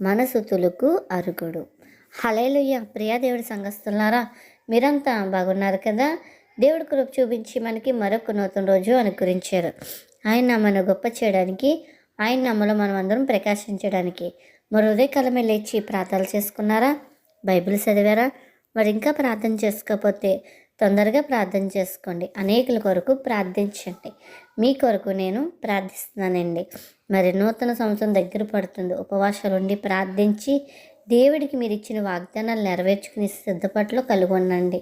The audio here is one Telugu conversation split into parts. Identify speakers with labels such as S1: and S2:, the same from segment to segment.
S1: మనసుతులకు అరుగుడు. హలేలుయ్య ప్రియా దేవుడి మీరంతా బాగున్నారు కదా? దేవుడి కృప చూపించి మనకి మరొక నూతన రోజు అనుకరించారు. ఆయన మన గొప్ప చేయడానికి ఆయన నమ్మలో మనం అందరం ప్రకాశించడానికి. మరో ఉదయకాలమే లేచి ప్రార్థనలు చేసుకున్నారా? బైబిల్ చదివారా? మరి ఇంకా ప్రార్థన చేసుకోకపోతే తొందరగా ప్రార్థన చేసుకోండి. అనేకుల కొరకు ప్రార్థించండి. మీ కొరకు నేను ప్రార్థిస్తున్నానండి. మరి నూతన సంవత్సరం దగ్గర పడుతుంది. ఉపవాసాలు ఉండి ప్రార్థించి దేవుడికి మీరు ఇచ్చిన వాగ్దానాలు నెరవేర్చుకుని సిద్ధపట్లో కలిగి ఉండండి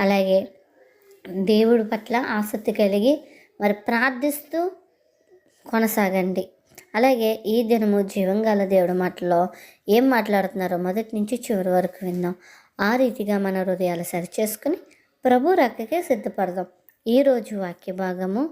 S1: అలాగే దేవుడి పట్ల ఆసక్తి కలిగి మరి ప్రార్థిస్తూ కొనసాగండి. అలాగే ఈ దినము జీవంగాల దేవుడి మాటలో ఏం మాట్లాడుతున్నారో మొదటి నుంచి చివరి వరకు విందాం. ఆ రీతిగా మన హృదయాలు సరిచేసుకుని ప్రభు రక్కకే సిద్ధపడదాం. ఈరోజు వాక్య భాగము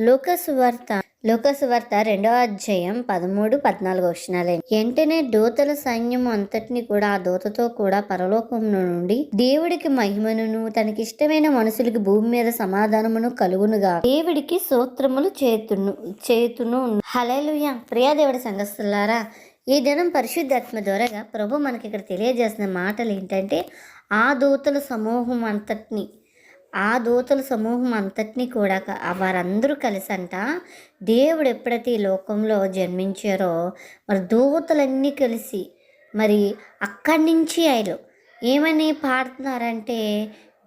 S1: లోకసువార్త వార్త వార్త రెండవ అధ్యాయం పదమూడు పద్నాలుగు వచ్చినాలే వెంటనే దూతల సైన్యం అంతటిని కూడా ఆ దూతతో కూడా పరలోకం నుండి దేవుడికి మహిమనును తనకిష్టమైన మనుషులకి భూమి మీద సమాధానమును కలుగునుగా. దేవుడికి సూత్రములు చేతును చేతును హలేలుయ ప్రియా దేవుడి సంగస్తులారా ఈ దినం పరిశుద్ధాత్మ ద్వారాగా ప్రభు మనకి ఇక్కడ తెలియజేసిన మాటలు ఏంటంటే ఆ దూతల సమూహం అంతటిని ఆ దూతల సమూహం అంతటినీ కూడా వారందరూ కలిసి అంట దేవుడు ఎప్పుడైతే ఈ లోకంలో జన్మించారో మరి దూతలన్నీ కలిసి మరి అక్కడి నుంచి ఆయన ఏమని పాడుతున్నారంటే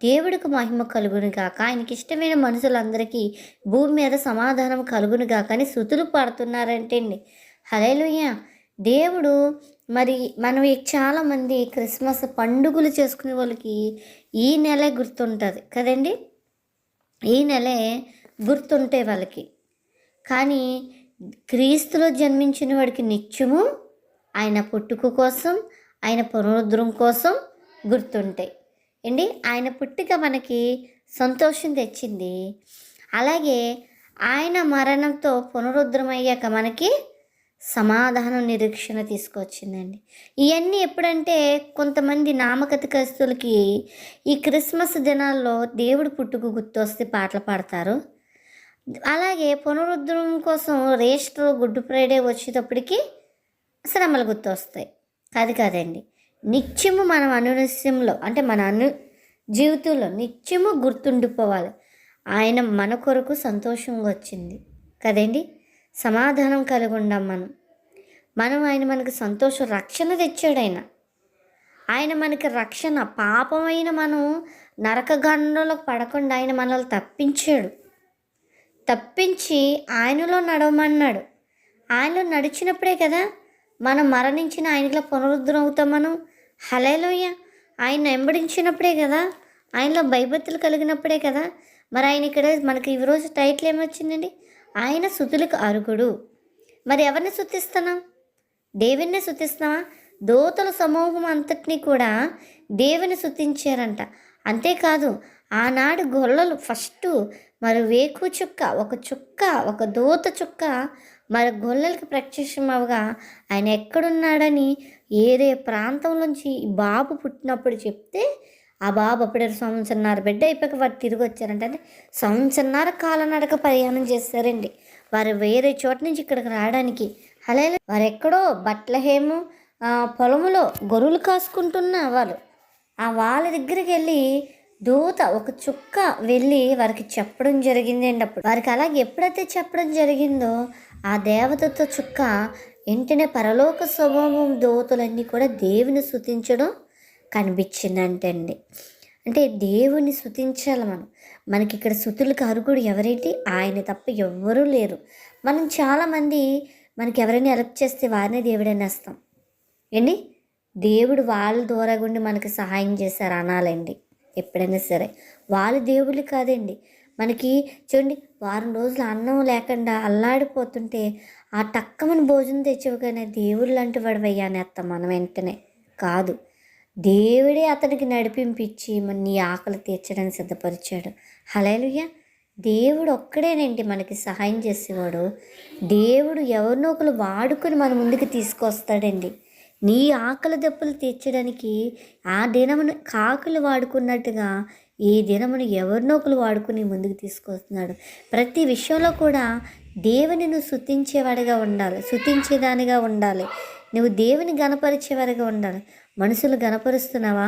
S1: దేవుడికి మహిమ కలుగును గాక ఆయనకి ఇష్టమైన మనుషులందరికీ భూమి మీద సమాధానం కలుగును గాక అని శృతులు పాడుతున్నారంటే అండి హలేలుయ్యా దేవుడు మరి మనం ఈ చాలామంది క్రిస్మస్ పండుగలు చేసుకునే వాళ్ళకి ఈ నెలే గుర్తుంటుంది కదండి? ఈ నెలే గుర్తుంటే వాళ్ళకి. కానీ క్రీస్తులో జన్మించిన వాడికి నిత్యము ఆయన పుట్టుక కోసం ఆయన పునరుద్ధరం కోసం గుర్తుంటాయి. అండి ఆయన పుట్టుక మనకి సంతోషం తెచ్చింది. అలాగే ఆయన మరణంతో పునరుద్ధరం అయ్యాక మనకి సమాధానం నిరీక్షణ తీసుకొచ్చిందండి. ఇవన్నీ ఎప్పుడంటే కొంతమంది నామకతికస్తులకి ఈ క్రిస్మస్ దినాల్లో దేవుడు పుట్టుకు గుర్తొస్తే పాటలు పాడతారు. అలాగే పునరుద్ధరణ కోసం రేస్టర్ గుడ్ ఫ్రైడే వచ్చేటప్పటికి శ్రమలు గుర్తొస్తాయి. అది కాదండి. నిత్యము మనం అనునిశ్యంలో అంటే మన అను జీవితంలో నిత్యము గుర్తుండిపోవాలి. ఆయన మన కొరకు సంతోషంగా వచ్చింది. కదండి? సమాధానం కలిగి మనం. మనం ఆయన మనకు సంతోషం రక్షణ తెచ్చాడు ఆయన ఆయన మనకి రక్షణ పాపమైన మనం నరకగండంలోకి పడకుండా ఆయన మనల్ని తప్పించాడు. తప్పించి ఆయనలో నడవమన్నాడు. ఆయనలో నడిచినప్పుడే కదా మనం మరణించిన ఆయనలో పునరుద్ధరం అవుతాం మనం. హలేలోయ ఆయన వెంబడించినప్పుడే కదా ఆయనలో భయభక్తులు కలిగినప్పుడే కదా. మరి ఆయన ఇక్కడ మనకి ఈరోజు టైటిల్ ఏమొచ్చిందండి? ఆయన శుతులకు అరుగుడు మరి ఎవరిని శుతిస్తున్నాం దేవుణ్ణి శుతిస్తున్నావా దోతల సమూహం అంతటినీ కూడా దేవుని శుతించారంట అంతేకాదు ఆనాడు గొల్లలు ఫస్ట్ మరి వేకు చుక్క ఒక చుక్క ఒక దూత చుక్క మరి గొల్లలకి ప్రత్యక్షం అవగా ఆయన ఎక్కడున్నాడని ఏదే ప్రాంతంలోంచి ఈ బాబు పుట్టినప్పుడు చెప్తే ఆ బాబు అప్పుడే సంవత్సరన్నర బిడ్డ అయిపోయాక వారు తిరిగి వచ్చారంటే అంటే సంవత్సరన్నర కాలనడక ప్రయాణం చేశారండి వారు వేరే చోట నుంచి ఇక్కడికి రావడానికి. అలాగే వారు ఎక్కడో బట్లహేము పొలములో గొర్రెలు కాసుకుంటున్న వారు. ఆ వాళ్ళ దగ్గరికి వెళ్ళి దూత ఒక చుక్క వెళ్ళి వారికి చెప్పడం జరిగిందండి అప్పుడు. వారికి అలాగే ఎప్పుడైతే చెప్పడం జరిగిందో ఆ దేవతతో చుక్క వెంటనే పరలోక స్వభావం దూతలన్నీ కూడా దేవుని సుతించడం కనిపించిందంటండి. అంటే దేవుని శుతించాలి మనం. మనకి ఇక్కడ శృతులకు అరుగుడు ఎవరేంటి? ఆయన తప్ప ఎవ్వరూ లేరు. మనం చాలామంది మనకి ఎవరైనా హెల్ప్ చేస్తే వారినే దేవుడనేస్తాం ఏంటి? దేవుడు వాళ్ళ ద్వారా గుండి మనకి సహాయం చేశారు అనాలండి. ఎప్పుడైనా సరే. వాళ్ళు దేవుళ్ళు కాదండి. మనకి చూడండి వారం రోజులు అన్నం లేకుండా అల్లాడిపోతుంటే ఆ టక్కమని భోజనం తెచ్చేవగానే దేవుళ్ళు లాంటి వాడివయ్యా అనేస్తాం మనం వెంటనే. కాదు. దేవుడే అతనికి నడిపింపించి మన నీ ఆకలి తీర్చడానికి సిద్ధపరిచాడు. హలేలుయ్య దేవుడు ఒక్కడేనండి మనకి సహాయం చేసేవాడు. దేవుడు ఎవరినో ఒకరు వాడుకొని మన ముందుకు తీసుకొస్తాడండి. నీ ఆకలి దెబ్బలు తీర్చడానికి ఆ దినమును కాకులు వాడుకున్నట్టుగా ఈ దినమును ఎవరినో ఒకరు వాడుకుని ముందుకు తీసుకొస్తున్నాడు. ప్రతి విషయంలో కూడా దేవుని నువ్వు శుతించేవాడిగా ఉండాలి. శుతించేదానిగా ఉండాలి. నువ్వు దేవుని గణపరిచేవాడిగా ఉండాలి. మనుషులు గణపరుస్తున్నావా?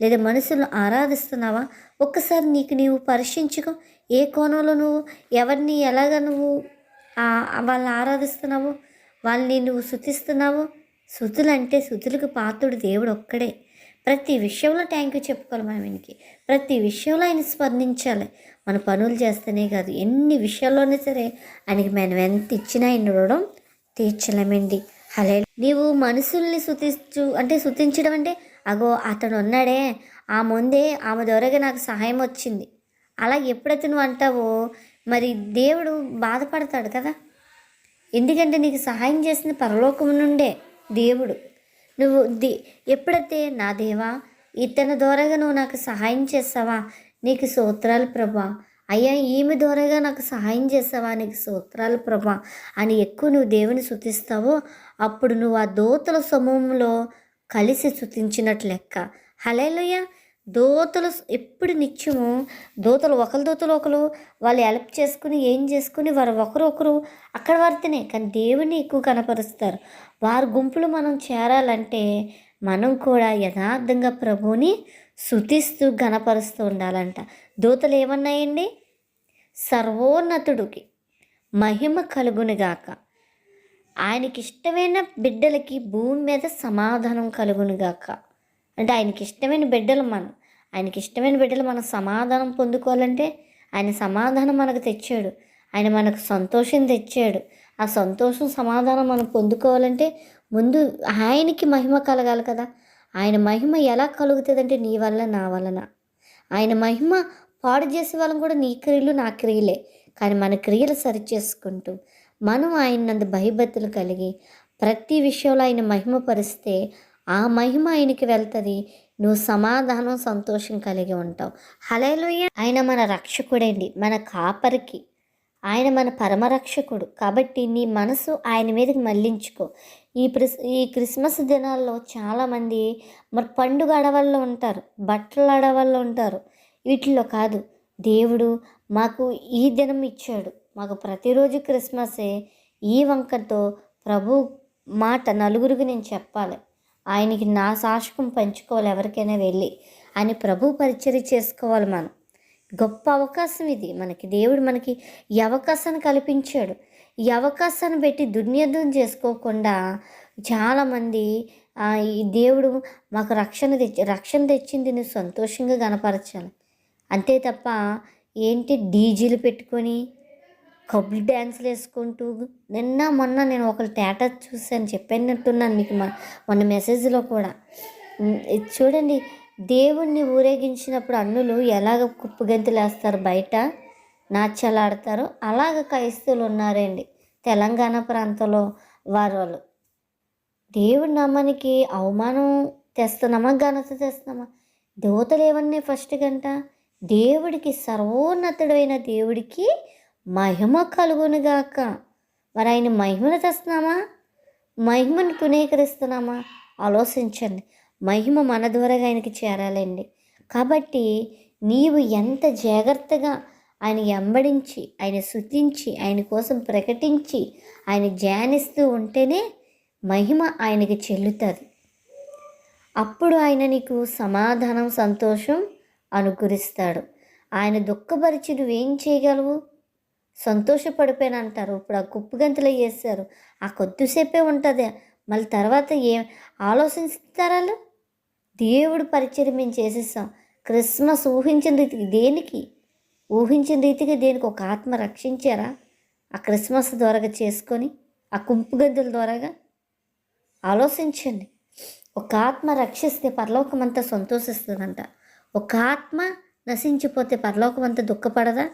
S1: లేదా మనుషులను ఆరాధిస్తున్నావా? ఒక్కసారి నీకు నీవు పరీక్షించుకో ఏ కోణంలో నువ్వు ఎవరిని ఎలాగ నువ్వు వాళ్ళని ఆరాధిస్తున్నావు వాళ్ళని నువ్వు శుతిస్తున్నావు? శుతులు అంటే శుతులకు పాత్రుడు దేవుడు ఒక్కడే. ప్రతి విషయంలో థ్యాంక్ యూ చెప్పుకోవాలి మనం ఆయనకి ప్రతి విషయంలో ఆయన స్పందించాలి. మన పనులు చేస్తేనే కాదు ఎన్ని విషయాల్లోనే సరే ఆయనకి మనం ఎంత ఇచ్చినా ఆయన రుణం తీర్చలేమండి. హలే నీవు మనుషుల్ని శుతించు అంటే శుతించడం అంటే అగో అతను ఉన్నాడే ఆ ముందే ఆమె ద్వారాగా నాకు సహాయం వచ్చింది. అలా ఎప్పుడైతే నువ్వు అంటావో? మరి దేవుడు బాధపడతాడు కదా. ఎందుకంటే నీకు సహాయం చేసింది పరలోకం నుండే దేవుడు. నువ్వు ది ఎప్పుడైతే నా దేవా ఇతని ద్వారాగా నువ్వు నాకు సహాయం చేస్తావా? నీకు సూత్రాలు ప్రభా. అయ్యా ఈమె ద్వారాగా నాకు సహాయం చేసావా నీకు సూత్రాలు ప్రభా. అని ఎక్కువ నువ్వు దేవుని శుతిస్తావో అప్పుడు నువ్వు ఆ దోతల సమూహంలో కలిసి శుతించినట్లు లెక్క. హలేలుయ్య దోతలు ఎప్పుడు నిత్యము దోతలు ఒకరి దోతలు ఒకరు వాళ్ళు హెల్ప్ చేసుకుని ఏం చేసుకుని వారు ఒకరు ఒకరు అక్కడ వారితేనే కానీ దేవుని ఎక్కువ కనపరుస్తారు. వారి గుంపులు మనం చేరాలంటే మనం కూడా యథార్థంగా ప్రభువుని శుతిస్తూ గణపరుస్తూ ఉండాలంట. దూతలు ఏమన్నాయండి? సర్వోన్నతుడికి మహిమ కలుగునుగాక. ఆయనకి ఇష్టమైన బిడ్డలకి భూమి మీద సమాధానం కలుగునుగాక. అంటే ఆయనకి ఇష్టమైన బిడ్డలు మనం ఆయనకి ఇష్టమైన బిడ్డలు మనం సమాధానం పొందుకోవాలంటే ఆయన సమాధానం మనకు తెచ్చాడు. ఆయన మనకు సంతోషం తెచ్చాడు. ఆ సంతోషం సమాధానం మనం పొందుకోవాలంటే ముందు ఆయనకి మహిమ కలగాలి కదా. ఆయన మహిమ ఎలా కలుగుతుందంటే నీ వల్ల నా వలన ఆయన మహిమ పాడు చేసే వాళ్ళం కూడా నీ క్రియలు నా క్రియలే. కానీ మన క్రియలు సరిచేసుకుంటూ మనం ఆయన నందు భయభత్తులు కలిగి ప్రతి విషయంలో ఆయన మహిమ పరిస్తే ఆ మహిమ ఆయనకి వెళ్తుంది. నువ్వు సమాధానం సంతోషం కలిగి ఉంటావు. హలేలోయ ఆయన మన రక్షకుడండి మన కాపరికి. ఆయన మన పరమరక్షకుడు కాబట్టి నీ మనసు ఆయన మీదకి మళ్ళించుకో ఈ ప్రిస్ ఈ క్రిస్మస్ దినాల్లో చాలామంది మరి పండుగ అడవల్లో ఉంటారు బట్టలు అడవల్లో ఉంటారు. వీటిల్లో కాదు. దేవుడు మాకు ఈ దినం ఇచ్చాడు. మాకు ప్రతిరోజు క్రిస్మసే ఈ వంకతో ప్రభు మాట నలుగురికి నేను చెప్పాలి. ఆయనకి నా సాక్షకం పంచుకోవాలి ఎవరికైనా వెళ్ళి. అని ప్రభు పరిచయం చేసుకోవాలి మనం. గొప్ప అవకాశం ఇది. మనకి దేవుడు మనకి ఈ అవకాశాన్ని కల్పించాడు. ఈ అవకాశాన్ని పెట్టి దుర్నియోగం చేసుకోకుండా చాలామంది ఈ దేవుడు మాకు రక్షణ తెచ్చి రక్షణ తెచ్చింది నువ్వు సంతోషంగా కనపరచాలి అంతే తప్ప ఏంటి డీజీలు పెట్టుకొని కబుల్ డ్యాన్సులు వేసుకుంటూ నిన్న మొన్న నేను ఒకరు తేట చూశాను చెప్పినట్టున్నాను మీకు మా- మొన్న మెసేజ్లో కూడా. చూడండి దేవుణ్ణి ఊరేగించినప్పుడు అన్నులు ఎలాగ కుప్పు గంతులు వేస్తారు బయట? నాట్యాలాడతారో అలాగ క్రైస్తవులు ఉన్నారండి తెలంగాణ ప్రాంతంలో వారు వాళ్ళు దేవుడి నమ్మనికి అవమానం తెస్తున్నామా ఘనత తెస్తున్నామా? దేవతలు ఏమన్నాయి ఫస్ట్ గంట? దేవుడికి సర్వోన్నతుడైన దేవుడికి మహిమ కలుగునుగాక. మరి ఆయన మహిమను తెస్తున్నామా? మహిమను తునీకరిస్తున్నామా ఆలోచించండి. మహిమ మన ద్వారా ఆయనకి చేరాలండి. కాబట్టి నీవు ఎంత జాగ్రత్తగా ఆయన ఎంబడించి ఆయన శుతించి ఆయన కోసం ప్రకటించి ఆయన ధ్యానిస్తూ ఉంటేనే మహిమ ఆయనకి చెల్లుతుంది. అప్పుడు ఆయన నీకు సమాధానం సంతోషం అనుగ్రహిస్తాడు ఆయన దుఃఖపరిచి నువ్వేం చేయగలవు? సంతోషపడిపోయాను అంటారు ఇప్పుడు ఆ కుప్పు గంతులు వేస్తారు ఆ కొద్దిసేపే ఉంటుంది. మళ్ళీ తర్వాత ఏ ఆలోచిస్తారా దేవుడు పరిచయం మేము చేసేసాం క్రిస్మస్ ఊహించిన రీతికి దేనికి? ఊహించిన రీతిగా దేనికి ఒక ఆత్మ రక్షించారా? ఆ క్రిస్మస్ ద్వారాగా చేసుకొని ఆ కుంపు గంతుల ద్వారాగా? ఆలోచించండి. ఒక ఆత్మ రక్షిస్తే పరలోకం అంతా సంతోషిస్తుందంట. ఒక ఆత్మ నశించిపోతే పరలోకం అంత దుఃఖపడదా?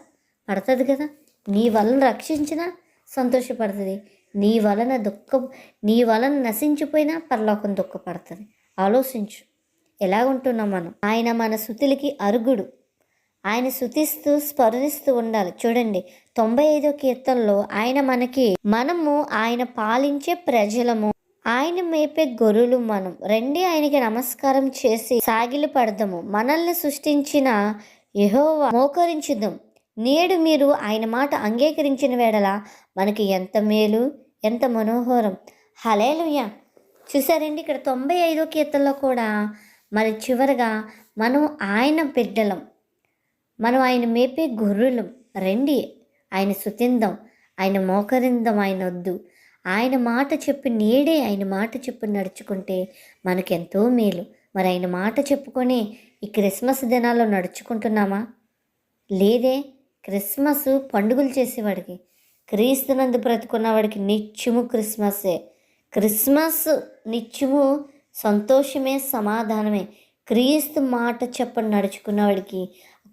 S1: పడుతుంది కదా. నీ వలన రక్షించినా సంతోషపడుతుంది. నీ వలన దుఃఖం నీ వలన నశించిపోయినా పరలోకం దుఃఖపడుతుంది. ఆలోచించు. ఎలా ఉంటున్నాం మనం? ఆయన మన శృతులకి అరుగుడు. ఆయన శృతిస్తూ స్మరణిస్తూ ఉండాలి. చూడండి తొంభై ఐదో కీర్తనలో ఆయన మనకి మనము ఆయన పాలించే ప్రజలము ఆయన మేపే గొర్రెలు మనం. రెండే ఆయనకి నమస్కారం చేసి సాగిలు పడదాము. మనల్ని సృష్టించిన యహోవా మోకరించుదాం. నేడు మీరు ఆయన మాట అంగీకరించిన వేళల మనకి ఎంత మేలు ఎంత మనోహరం. హలేలుయ్య చూసారండి ఇక్కడ తొంభై ఐదో కీర్తనలో కూడా మరి చివరగా మనం ఆయన బిడ్డలం. మనం ఆయన మేపే గొర్రెలం. రండి. ఆయన శుతిందాం ఆయన మోకరిందాం. ఆయన వద్దు. ఆయన మాట చెప్పి నేడే ఆయన మాట చెప్పి నడుచుకుంటే మనకెంతో మేలు. మరి ఆయన మాట చెప్పుకొని ఈ క్రిస్మస్ దినాల్లో నడుచుకుంటున్నామా? లేదే క్రిస్మస్ పండుగలు చేసేవాడికి క్రీస్తునందు బ్రతుకున్నవాడికి నిత్యము క్రిస్మస్సే క్రిస్మస్ నిత్యము సంతోషమే సమాధానమే. క్రీస్తు మాట చెప్పని నడుచుకున్నవాడికి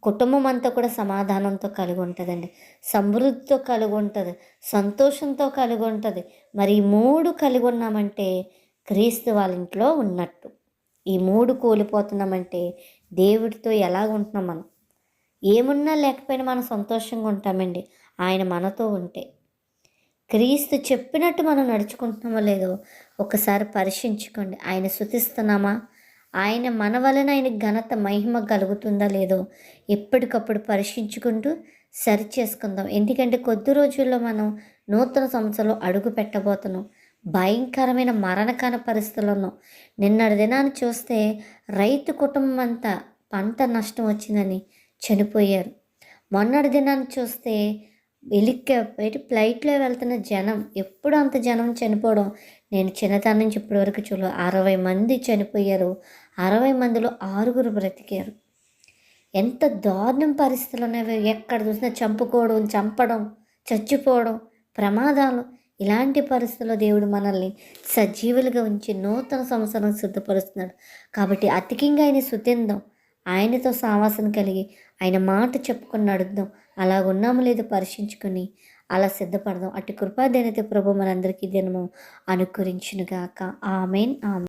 S1: కుటుంబం అంతా కూడా సమాధానంతో కలిగి ఉంటుందండి సమృద్ధితో కలిగి ఉంటుంది సంతోషంతో కలిగి ఉంటుంది మరి ఈ మూడు కలిగి ఉన్నామంటే క్రీస్తు వాళ్ళ ఇంట్లో ఉన్నట్టు. ఈ మూడు కోల్పోతున్నామంటే దేవుడితో ఎలాగ ఉంటున్నాం మనం? ఏమున్నా లేకపోయినా మనం సంతోషంగా ఉంటామండి. ఆయన మనతో ఉంటే. క్రీస్తు చెప్పినట్టు మనం నడుచుకుంటున్నామో లేదో ఒకసారి పరీక్షించుకోండి. ఆయన శుతిస్తున్నామా ఆయన మన వలన ఆయన ఘనత మహిమ కలుగుతుందా లేదో ఎప్పటికప్పుడు పరీక్షించుకుంటూ సరి చేసుకుందాం ఎందుకంటే కొద్ది రోజుల్లో మనం నూతన సంస్థలో అడుగు పెట్టబోతున్నాం. భయంకరమైన మరణకర పరిస్థితుల్లో ఉన్నాం నిన్నటి దినాన్ని చూస్తే రైతు కుటుంబం అంతా పంట నష్టం వచ్చిందని చనిపోయారు. మొన్నటి దినాన్ని చూస్తే ఎలిక్క ఫ్లైట్లో వెళ్తున్న జనం ఎప్పుడు అంత జనం చనిపోవడం నేను చిన్నతనం నుంచి ఇప్పటివరకు చూడ అరవై మంది చనిపోయారు. అరవై మందిలో ఆరుగురు బ్రతికారు. ఎంత దారుణం పరిస్థితులు ఉన్నాయి. ఎక్కడ చూసినా చంపుకోవడం చంపడం చచ్చిపోవడం ప్రమాదాలు. ఇలాంటి పరిస్థితుల్లో దేవుడు మనల్ని సజీవులుగా ఉంచి నూతన సంవత్సరం సిద్ధపరుస్తున్నాడు. కాబట్టి అతికింగా ఆయన శుతిందాం ఆయనతో సావాసం కలిగి ఆయన మాట చెప్పుకొని నడుద్దాం. అలాగున్నాము లేదో పరీక్షించుకొని అలా సిద్ధపడదాం. అటు కృపాదేనైతే ప్రభు మనందరికీ దినము అనుకరించునుగాక. ఆమెన్ ఆమె